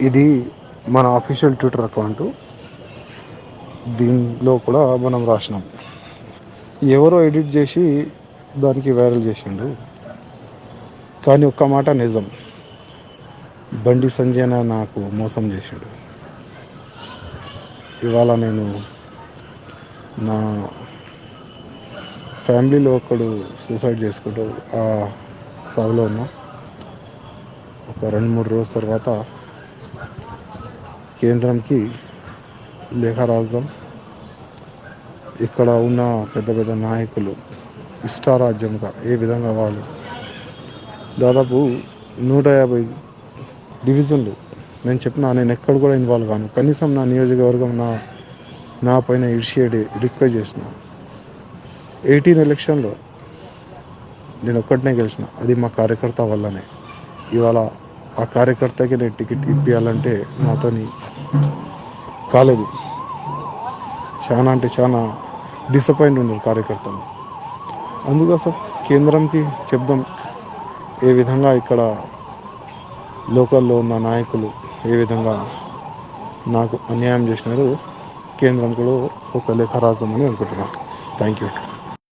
ఇది మన official Twitter account దీనిలో కూడా మనం రాసినాం. ఎవరో ఎడిట్ చేసి దానికి వైరల్ చేసిండు కానీ ఒక్క మాట నిజం. బండి సంజయ్ నాకు మోసం చేసిండు. ఇవాళ నేను నా ఫ్యామిలీలో ఒకడు సూసైడ్ చేసుకుంటూ ఆ సాగులో ఉన్నా. ఒక రెండు మూడు రోజుల తర్వాత కేంద్రంకి లేఖ రాద్దాం. ఇక్కడ ఉన్న పెద్ద పెద్ద నాయకులు ఇష్టారాజ్యంగా ఏ విధంగా వాళ్ళు దాదాపు నూట యాభై డివిజన్లు నేను చెప్పిన నేను ఎక్కడ కూడా ఇన్వాల్వ్ కాను. కనీసం నా నియోజకవర్గం నా నా పైన ఇడిషియేట్ రిక్వెస్ట్ చేసిన. ఎయిటీన్ ఎలక్షన్లో నేను ఒక్కటినే గెలిచిన. అది మా కార్యకర్త వల్లనే. ఇవాళ ఆ కార్యకర్తకి నేను టికెట్ ఇప్పించాలంటే నాతోని కాలేదు. చాలా అంటే చాలా డిసప్పాయింట్ ఉన్నారు కార్యకర్తలు. అందుకోసం కేంద్రంకి చెప్దాం ఏ విధంగా ఇక్కడ లోకల్లో ఉన్న నాయకులు ఏ విధంగా నాకు అన్యాయం చేసినారు కేంద్రం కూడా ఒక లేఖ రాద్దామని అనుకుంటున్నాను థ్యాంక్ యూ